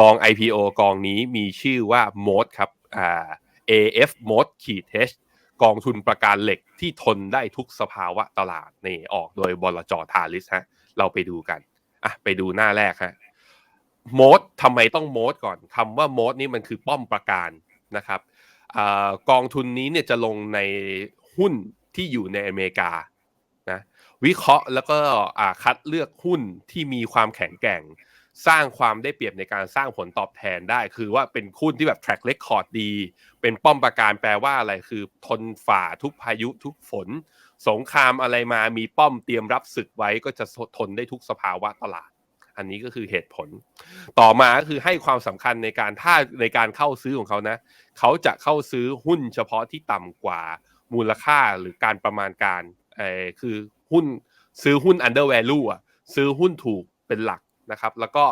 กอง IPO กองนี้มีชื่อว่า MOD ครับอ่า AF MOD ขีด H กองทุนประกันเหล็กที่ทนได้ทุกสภาวะตลาดนี่ออกโดยบลจทาริสฮะเราไปดูกันอะไปดูหน้าแรกฮะโมดทำไมต้องโมดก่อนคำว่าโมดนี่มันคือป้อมประการนะครับอกองทุนนี้เนี่ยจะลงในหุ้นที่อยู่ในอเมริกานะวิเคราะห์แล้วก็คัดเลือกหุ้นที่มีความแข็งแกร่ง สร้างความได้เปรียบในการสร้างผลตอบแทนได้ คือว่าเป็นหุ้นที่แบบ track record ดี เป็นป้อมประการแปลว่าอะไรคือ ทนฝ่าทุกพายุทุกฝน สงครามอะไรมามีป้อมเตรียมรับศึกไว้ก็จะทนได้ทุกสภาวะตลาด อันนี้ก็คือเหตุผล ต่อมาก็คือให้ความสำคัญในการถ้าในการเข้าซื้อของเขานะ เขาจะเข้าซื้อหุ้นเฉพาะที่ต่ำกว่ามูลค่าหรือการประมาณการเออคือหุ้นซื้อหุ้น under value อะซื้อหุ้นถูกเป็นหลัก นะครับแล้วก็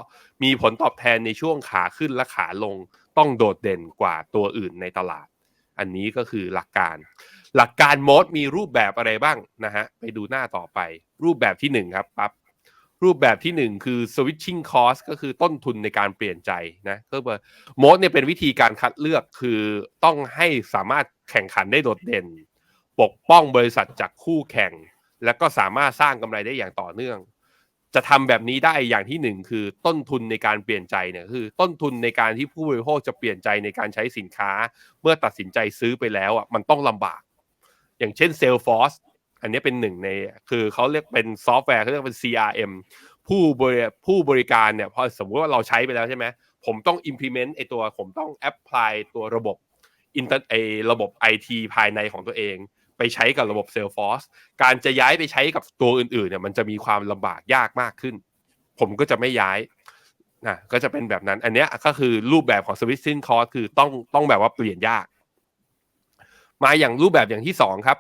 มีผลตอบแทนในช่วงขาขึ้นและขาลงต้องโดดเด่นกว่าตัวอื่นในตลาด อันนี้ก็คือหลักการ หลักการโมดมีรูปแบบอะไรบ้างนะฮะไปดูหน้าต่อไป รูปแบบที่ 1 ครับปั๊บรูปแบบที่ 1 คือ switching cost ก็คือต้นทุนในการเปลี่ยนใจนะก็คือโมดเนี่ยเป็นวิธีการคัดเลือกคือต้องให้สามารถแข่งขันได้โดดเด่น ปกป้องบริษัทจากคู่แข่ง แล้วก็สามารถสร้างกำไรได้อย่างต่อเนื่อง จะทำแบบนี้ได้อย่างที่หนึ่งคือต้นทุนในการเปลี่ยนใจเนี่ยคือ ต้นทุนในการที่ผู้บริโภคจะเปลี่ยนใจในการใช้สินค้า เมื่อตัดสินใจซื้อไปแล้วอะมันต้องลำบาก อย่างเช่น Salesforce อันนี้เป็นหนึ่งในคือเขาเรียกเป็นซอฟต์แวร์เขาเรียกเป็น CRM ผู้บริผู้บริการเนี่ยพอสมมติว่าเราใช้ไปแล้วใช่ไหมผมต้อง implement ไอตัวผมต้อง apply ตัวระบบอินเตอร์ไอระบบ IT ภายในของตัวเอง ไปใช้กับระบบ Salesforce การจะย้ายไปใช้กับตัวอื่นๆเนี่ยมันจะมีความลำบากยากมากขึ้น ผมก็จะไม่ย้ายนะก็จะเป็นแบบนั้น อันนี้ก็คือรูปแบบของ switching cost คือต้องต้องแบบว่าเปลี่ยนยาก มาอย่างรูปแบบอย่างที่สองครับ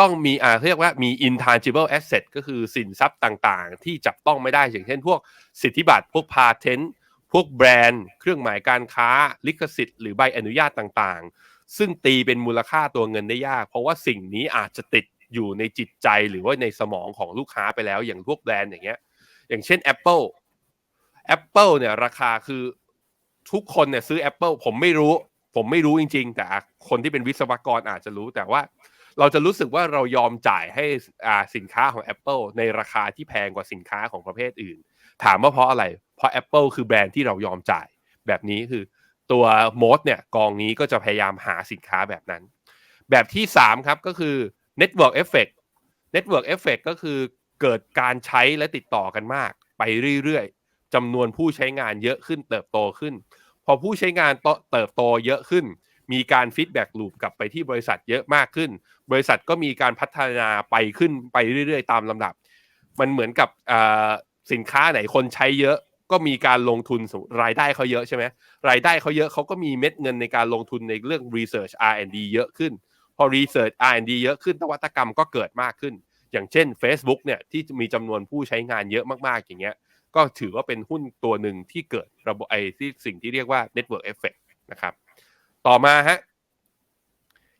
ต้องมีอ่าเรียกว่ามี intangible asset ก็คือสินทรัพย์ต่างๆ ที่จับต้องไม่ได้อย่างเช่นพวกสิทธิบัตรพวก patent พวกแบรนด์ เครื่องหมายการค้า ลิขสิทธิ์หรือใบอนุญาตต่างๆ ซึ่งตีเป็นมูลค่าตัวเงินได้ยาก เพราะว่าสิ่งนี้อาจจะติดอยู่ในจิตใจหรือว่าในสมองของลูกค้าไปแล้ว อย่างพวกแบรนด์อย่างเงี้ย อย่างเช่น Apple Apple เนี่ยราคาคือทุกคนเนี่ยซื้อ Apple ผมไม่รู้ ผมไม่รู้จริง ๆ แต่คนที่เป็นวิศวกรอาจจะรู้แต่ว่าเราจะรู้สึกว่าเรายอมจ่ายให้สินค้าของ Apple ในราคาที่แพงกว่าสินค้าของประเภทอื่น ถามว่าเพราะอะไร เพราะ Apple คือแบรนด์ที่เรายอมจ่ายแบบนี้คือตัวโมดเนี่ยกองนี้ก็จะพยายามหาสินค้าแบบนั้น แบบที่ 3 ครับก็คือ Network Effect Network Effect ก็คือเกิดการใช้และติดต่อกันมาก ไปเรื่อยๆจำนวนผู้ใช้งานเยอะขึ้นเติบโตขึ้น พอผู้ใช้งานเติบโตเยอะขึ้น มีการฟีดแบ็กลูปกลับไปที่บริษัทเยอะมากขึ้น บริษัทก็มีการพัฒนาไปขึ้นไปเรื่อยๆ ตามลำดับ มันเหมือนกับ สินค้าไหนคนใช้เยอะก็มีการลงทุนรายได้เขาเยอะใช่ไหมรายได้เขาเยอะเขาก็มีเม็ดเงินในการลงทุนในเรื่อง research R&D เยอะขึ้น พอ research R&D เยอะขึ้นนวัตกรรมก็เกิดมากขึ้น อย่างเช่น Facebook เนี่ยที่มีจำนวนผู้ใช้งานเยอะมากๆอย่างเงี้ยก็ถือว่าเป็นหุ้นตัวหนึ่งที่เกิดระบบไอที่สิ่งที่เรียกว่า network effect นะครับ ต่อมาฮะ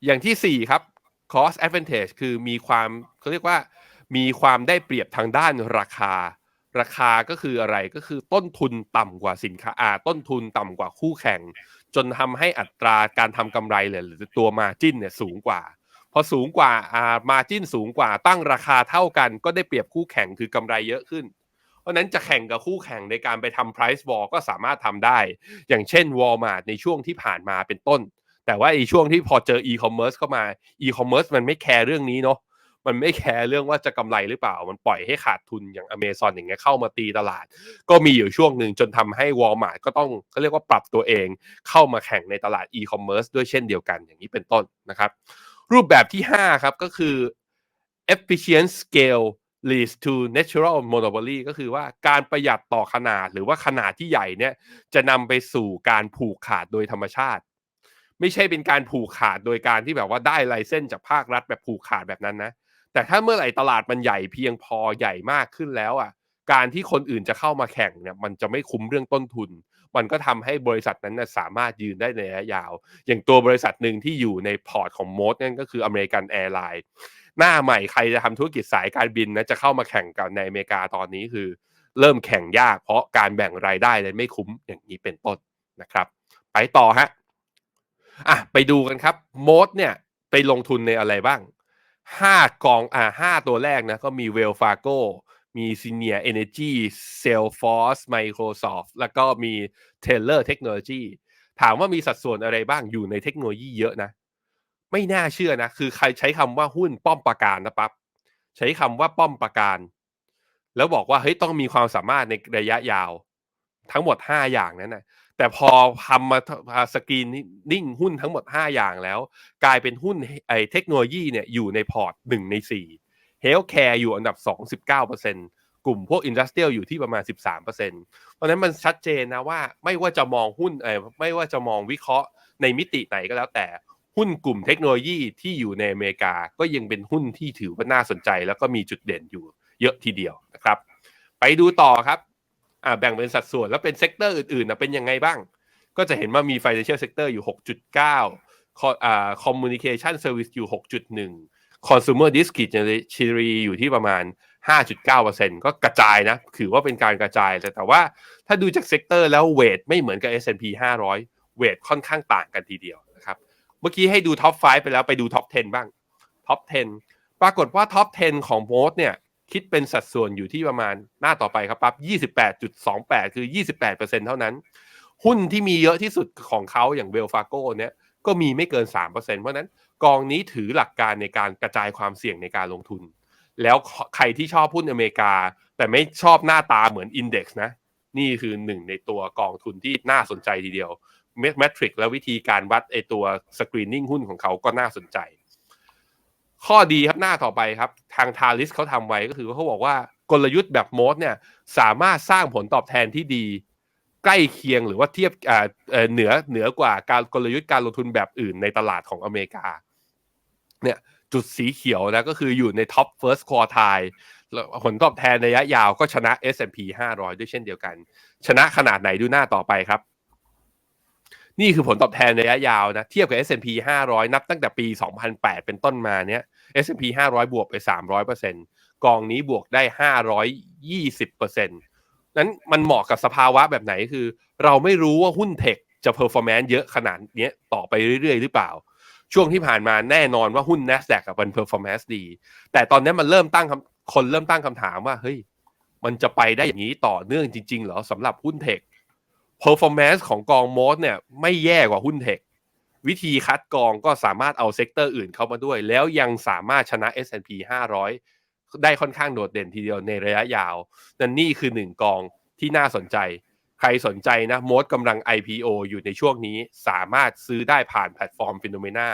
อย่างที่ 4 ครับ cost advantage คือมีความเขาเรียกว่ามีความได้เปรียบทางด้านราคา ราคาก็คืออะไรก็คือต้นทุนต่ำกว่าสินค้าอ่าต้นทุนต่ำกว่าคู่แข่ง จนทำให้อัตราการทำกำไรเลยหรือตัวมาจิ้นเนี่ยสูงกว่า พอสูงกว่าอ่ามาจิ้นสูงกว่าตั้งราคาเท่ากัน ก็ได้เปรียบคู่แข่งคือกำไรเยอะขึ้น เพราะนั้นจะแข่งกับคู่แข่งในการไปทำ price war ก็สามารถทำได้ อย่างเช่น Walmart ในช่วงที่ผ่านมาเป็นต้น แต่ว่าไอ้ช่วงที่พอเจอ e-commerce เข้ามา e-commerce มันไม่แคร์เรื่องนี้เนาะ มันไม่แคร์เรื่องว่าจะกำไรหรือเปล่า มันปล่อยให้ขาดทุนอย่าง Amazon อย่างเงี้ยเข้ามาตีตลาด ก็มีอยู่ช่วงหนึ่งจนทำให้ Walmart ก็ต้องเขาเรียกว่าปรับตัวเองเข้ามาแข่งในตลาด e-commerce ด้วยเช่นเดียวกันอย่างนี้เป็นต้นนะครับ รูปแบบที่ 5 ครับก็คือ efficient scale leads to natural monopoly ก็คือว่าการประหยัดต่อขนาดหรือว่าขนาดที่ใหญ่เนี่ยจะนำไปสู่การผูกขาดโดยธรรมชาติ ไม่ใช่เป็นการผูกขาดโดยการที่แบบว่าได้ไลเซนส์จากภาครัฐแบบผูกขาดแบบนั้นนะ แต่ถ้าเมื่อไหร่ตลาดมันใหญ่เพียงพอใหญ่มากขึ้นแล้วอะ การที่คนอื่นจะเข้ามาแข่งเนี่ยมันจะไม่คุ้มเรื่องต้นทุน มันก็ทำให้บริษัทนั้นสามารถยืนได้ในระยะยาว อย่างตัวบริษัทหนึ่งที่อยู่ในพอร์ตของโมดนั่นก็คืออเมริกันแอร์ไลน์หน้าใหม่ใครจะทำธุรกิจสายการบินนะจะเข้ามาแข่งกันในอเมริกาตอนนี้คือ เริ่มแข่งยากเพราะการแบ่งรายได้เลยไม่คุ้มอย่างนี้เป็นต้นนะครับ ไปต่อฮะอะไปดูกันครับโมดเนี่ยไปลงทุนในอะไรบ้าง ห้ากองอ่าห้าตัวแรกนะ ก็มีเวลฟาโกมีซีเนียเอเนจีเซลฟอร์สไมโครซอฟท์แล้วก็มีเทเลอร์เทคโนโลยีถามว่ามีสัดส่วนอะไรบ้างอยู่ในเทคโนโลยีเยอะนะ ไม่น่าเชื่อนะ คือใครใช้คำว่าหุ้นป้อมปราการนะปั๊บใช้คำว่าป้อมปราการ แล้วบอกว่าเฮ้ยต้องมีความสามารถในระยะยาว ทั้งหมด 5 อย่างนั้นนะแต่พอทำมาสกรีนนิ่งหุ้นทั้งหมด 5 อย่างแล้ว กลายเป็นหุ้นไอเทคโนโลยีเนี่ยอยู่ในพอร์ต 1 ใน4เฮลท์แคร์อยู่อันดับ 2 19%กลุ่มพวกอินดัสเทรียลอยู่ที่ประมาณ 13%เพราะฉะนั้นมันชัดเจนนะว่าไม่ว่าจะมองหุ้นเออไม่ว่าจะมองวิเคราะห์ในมิติไหนก็แล้วแต่หุ้นกลุ่มเทคโนโลยีที่อยู่ในอเมริกาก็ยังเป็นหุ้นที่ถือว่าน่าสนใจ แล้วก็มีจุดเด่นอยู่เยอะทีเดียวนะครับ ไปดูต่อครับ อ่าแบ่งเป็นสัดส่วนแล้วเป็นเซกเตอร์อื่นๆนะเป็นยังไงบ้าง ก็จะเห็นว่ามี financial sector อยู่ 6.9อ่า communication service อยู่ 6.1 consumer discretionary อยู่ที่ประมาณ 5.9%ก็กระจายนะ ถือว่าเป็นการกระจายแต่แต่ว่าถ้าดูจากเซกเตอร์แล้วเวทไม่เหมือนกับ S&P 500 เวทค่อนข้างต่างกันทีเดียวนะครับ เมื่อกี้ให้ดูท็อป 5 ไปแล้วไปดูท็อป 10 บ้างท็อป 10 ปรากฏว่าท็อป 10 ของโมดเนี่ย คิดเป็นสัดส่วนอยู่ที่ประมาณหน้าต่อไปครับปั๊บ28.28 คือ 28%เท่านั้น หุ้นที่มีเยอะที่สุดของเขาอย่างเวลฟาโก้เนี่ยก็มีไม่เกิน 3%เพราะนั้นกองนี้ถือหลักการในการกระจายความเสี่ยงในการลงทุน แล้วใครที่ชอบหุ้นอเมริกา แต่ไม่ชอบหน้าตาเหมือนอินเด็กซ์นะ นี่คือหนึ่งในตัวกองทุนที่น่าสนใจทีเดียวเมทริกและวิธีการวัดไอตัวสกรีนนิ่งหุ้นของเขาก็น่าสนใจ ข้อดีครับหน้าต่อไปครับ ทางทาริสเขาทำไว้ก็คือเขาบอกว่ากลยุทธ์แบบโมดเนี่ยสามารถสร้างผลตอบแทนที่ดี ใกล้เคียงหรือว่าเทียบเหนือเหนือกว่าการกลยุทธ์การลงทุนแบบอื่นในตลาดของอเมริกาเนี่ยจุดสีเขียวนะก็คืออยู่ในท็อปเฟิร์สควอไทผลตอบแทนระยะยาวก็ชนะ S&P 500 ด้วยเช่นเดียวกัน ชนะขนาดไหนดูหน้าต่อไปครับ นี่คือผลตอบแทนระยะยาวนะ เทียบกับ S&P 500 นับตั้งแต่ปี 2008 เป็นต้นมาเนี้ย S&P 500 บวกไป 300%กองนี้บวกได้ 520%นั้นมันเหมาะกับสภาวะแบบไหนคือ เราไม่รู้ว่าหุ้นเทคจะเพอร์ฟอร์แมนซ์เยอะขนาดนี้ต่อไปเรื่อยๆ หรือเปล่า ช่วงที่ผ่านมาแน่นอนว่าหุ้น NASDAQ กับมันเพอร์ฟอร์แมนซ์ดี แต่ตอนนี้มันเริ่มตั้งคนเริ่มตั้งคำถามว่าเฮ้ยมันจะไปได้อย่างนี้ต่อเนื่องจริง ๆ เหรอสำหรับหุ้นเทค performance ของกองโมดเนี่ยไม่แย่กว่าหุ้นเทค วิธีคัดกองก็สามารถเอาเซกเตอร์อื่นเข้ามาด้วย แล้วยังสามารถชนะ S&P 500 ได้ค่อนข้างโดดเด่นทีเดียวในระยะยาว นั่นนี่คือหนึ่งกองที่น่าสนใจ ใครสนใจนะโมดกำลัง IPO อยู่ในช่วงนี้สามารถซื้อได้ผ่านแพลตฟอร์มฟิโนเมนา